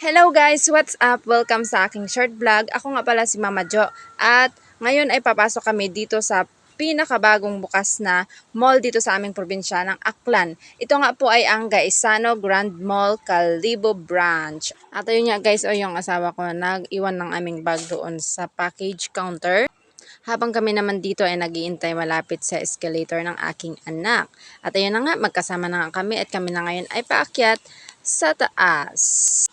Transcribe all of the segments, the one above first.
Hello guys! What's up? Welcome sa aking short vlog. Ako nga pala si Mama Jo. At ngayon ay papasok kami dito sa pinakabagong bukas na mall dito sa aming probinsya ng Aklan. Ito nga po ay ang Gaisano Grand Mall Calibo Branch. At ayun nga guys, o yung asawa ko nag-iwan ng aming bag doon sa package counter. Habang kami naman dito ay nagiintay malapit sa escalator ng aking anak. At ayun na nga, magkasama na nga kami at kami na ngayon ay paakyat sa taas.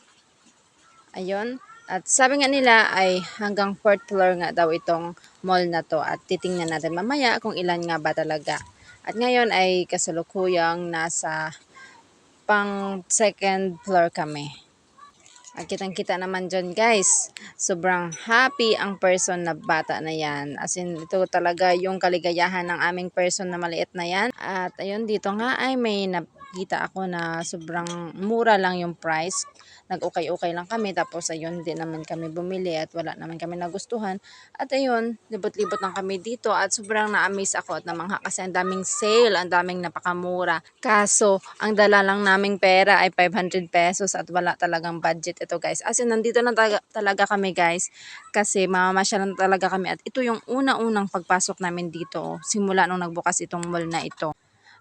Ayun. At sabi nga nila ay hanggang fourth floor nga daw itong mall na to at titingnan natin mamaya kung ilan nga ba talaga. At ngayon ay kasalukuyang nasa pang second floor kami. At kitang kita naman dyan guys, sobrang happy ang person na bata na yan. As in, ito talaga yung kaligayahan ng aming person na maliit na yan. At ayun, dito nga ay may nakita ako na sobrang mura lang yung price. Nag-ukay-ukay lang kami, tapos ayun, hindi naman kami bumili at wala naman kami nagustuhan. At ayun, libot-libot lang kami dito at sobrang na-amaze ako at namangha kasi ang daming sale, ang daming napakamura. Kaso, ang dala lang naming pera ay 500 pesos at wala talagang budget ito guys. As in, nandito na talaga, kami guys kasi mamamasya lang talaga kami at ito yung una-unang pagpasok namin dito simula nung nagbukas itong mall na ito.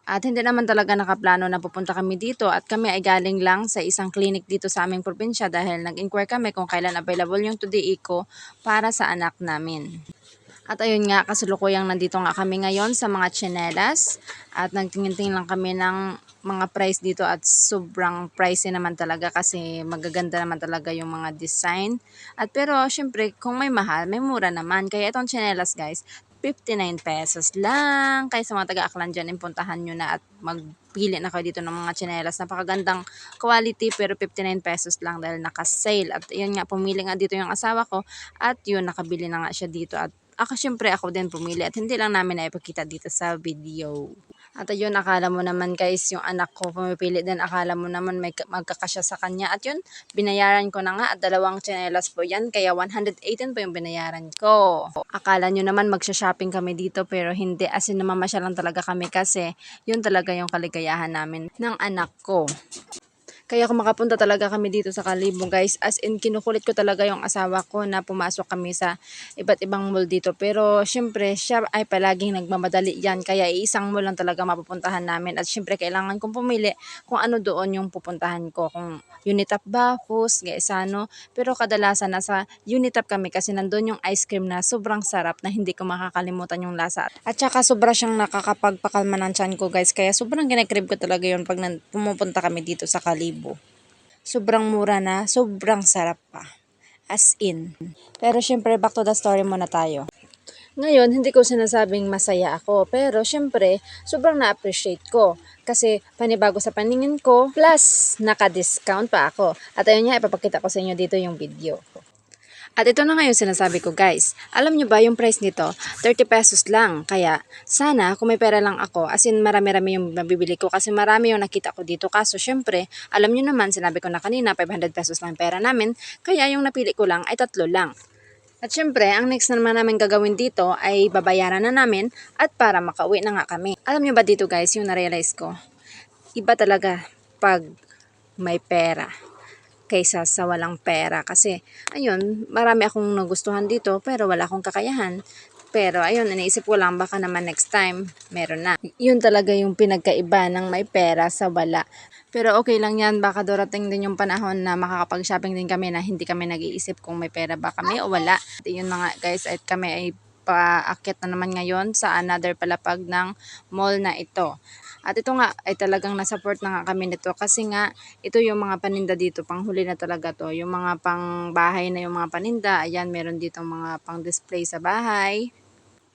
At hindi naman talaga nakaplano na pupunta kami dito at kami ay galing lang sa isang clinic dito sa aming probinsya dahil nag-inquire kami kung kailan available yung Today Eco para sa anak namin. At ayun nga, kasulukuyang nandito nga kami ngayon sa mga tsinelas at nagtingin-tingin lang kami ng mga price dito at sobrang pricey naman talaga kasi magaganda naman talaga yung mga design. At pero syempre kung may mahal, may mura naman. Kaya itong tsinelas guys, 59 pesos lang. Kaya sa mga taga-aklan dyan, impuntahan nyo na at magpili na kayo dito ng mga tsinelas. Napakagandang quality pero 59 pesos lang dahil naka-sale. At yun nga, pumili nga dito yung asawa ko at yun, nakabili na nga siya dito. At ako syempre ako din pumili at hindi lang namin na ipakita dito sa video. At ayun, akala mo naman guys, yung anak ko pumipili din, akala mo naman may magkakasya sa kanya. At yun, binayaran ko na nga at dalawang tsinelas po yan, kaya 118 po yung binayaran ko. Akala nyo naman magsha-shopping kami dito pero hindi, as in namamasya lang talaga kami kasi yun talaga yung kaligayahan namin ng anak ko. Kaya kung makapunta talaga kami dito sa Kalibo guys, as in kinukulit ko talaga yung asawa ko na pumasok kami sa iba't ibang mall dito. Pero syempre siya ay palaging nagmamadali yan. Kaya isang mall lang talaga mapupuntahan namin. At syempre kailangan kong pumili kung ano doon yung pupuntahan ko. Kung Unitap ba, Fus, Gaisano. Pero kadalasan nasa Unitap kami kasi nandun yung ice cream na sobrang sarap na hindi ko makakalimutan yung lasa. At saka sobra siyang nakakapagpakalma ng tiyan ko guys. Kaya sobrang ginakrib ko talaga yun pag pumupunta kami dito sa Kalibo. Sobrang mura na, sobrang sarap pa. As in. Pero syempre, back to the story muna tayo. Ngayon, hindi ko sinasabing masaya ako, pero syempre, sobrang na-appreciate ko. Kasi panibago sa paningin ko, plus naka-discount pa ako. At ayun nga, ipapakita ko sa inyo dito yung video. At ito na nga yung sinasabi ko guys. Alam nyo ba yung price nito? 30 pesos lang. Kaya sana kung may pera lang ako, as in marami-rami yung mabibili ko kasi marami yung nakita ko dito. Kaso syempre, alam nyo naman, sinabi ko na kanina, 500 pesos lang pera namin. Kaya yung napili ko lang ay tatlo lang. At syempre, ang next na naman namin gagawin dito ay babayaran na namin at para makauwi na nga kami. Alam nyo ba dito guys, yung narealize ko, iba talaga pag may pera kaysa sa walang pera. Kasi, ayun, marami akong nagustuhan dito pero wala akong kakayahan. Pero ayun, iniisip ko lang baka naman next time meron na. Yun talaga yung pinagkaiba ng may pera sa wala. Pero okay lang yan, baka darating din yung panahon na makakapag-shopping din kami na hindi kami nag-iisip kung may pera ba kami o wala. Yun nga guys, at kami ay paakyat na naman ngayon sa another palapag ng mall na ito. At ito nga ay talagang nasupport na nga kami nito kasi nga ito yung mga paninda dito, panghuli na talaga to. Yung mga pang bahay na yung mga paninda, ayan meron dito mga pang display sa bahay.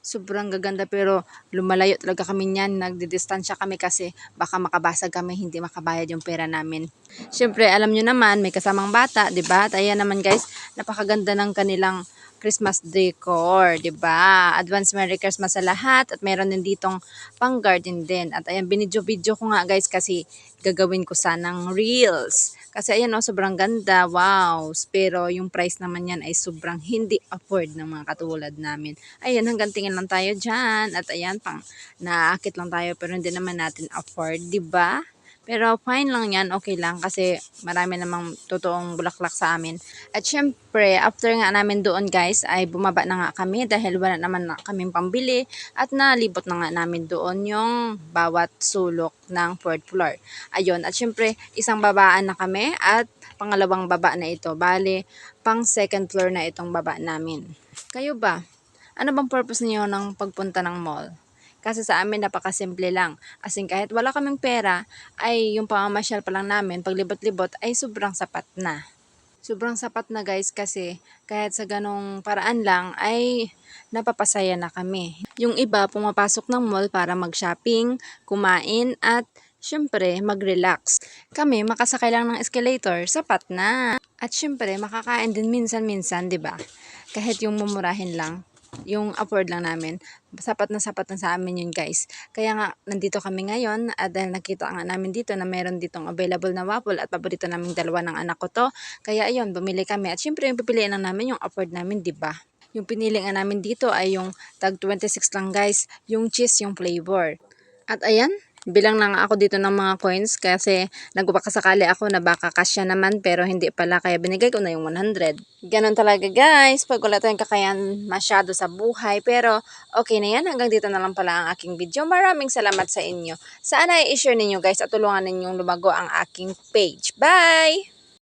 Sobrang gaganda pero lumalayo talaga kami niyan. Nagdidistansya kami kasi baka makabasag kami, hindi makabayad yung pera namin. Siyempre, alam nyo naman, may kasamang bata, di ba? At ayan naman guys, napakaganda ng kanilang Christmas decor, 'di ba? Advance Merry Christmas sa lahat at meron din ditong pang garden din. At ayan binidyo-video ko nga guys kasi gagawin ko sanang reels. Kasi ayan oh, sobrang ganda. Wow. Pero yung price naman yan ay sobrang hindi afford ng mga katulad namin. Ayan, hanggang tingin lang tayo dyan. At ayan, pang naakit lang tayo pero hindi naman natin afford, 'di ba? Pero fine lang yan, okay lang kasi marami namang totoong bulaklak sa amin. At syempre, after nga namin doon guys, ay bumaba na nga kami dahil wala naman na kaming pambili at nalibot na nga namin doon yung bawat sulok ng fourth floor. Ayun, at syempre, isang babaan na kami at pangalawang baba na ito. Bale, pang second floor na itong baba namin. Kayo ba? Ano bang purpose niyo ng pagpunta ng mall? Kasi sa amin napakasimple lang. As in kahit wala kaming pera, ay yung pamamasyal pa lang namin, paglibot-libot, ay sobrang sapat na. Sobrang sapat na guys kasi kahit sa ganong paraan lang ay napapasaya na kami. Yung iba pumapasok ng mall para mag-shopping, kumain at syempre mag-relax. Kami makasakay lang ng escalator, sapat na. At syempre makakain din minsan-minsan, 'di ba? Kahit yung mumurahin lang, yung afford lang namin. Sapat na sapat na sa amin yun guys. Kaya nga, nandito kami ngayon at dahil nakita nga namin dito na meron ditong available na waffle at paborito naming dalawa ng anak ko to. Kaya ayun, bumili kami. At syempre yung pipiliin lang namin yung afford namin, di ba? Yung pinili nga namin dito ay yung tag 26 lang guys, yung cheese, yung flavor. At ayan, bilang na nga ako dito ng mga coins kasi nagpapakasakali ako na baka kasya naman pero hindi pala kaya binigay ko na yung 100. Ganon talaga guys pag wala tayong kakayan masyado sa buhay pero okay na yan hanggang dito na lang pala ang aking video. Maraming salamat sa inyo. Sana i-share ninyo guys at tulungan ninyong lumago ang aking page. Bye!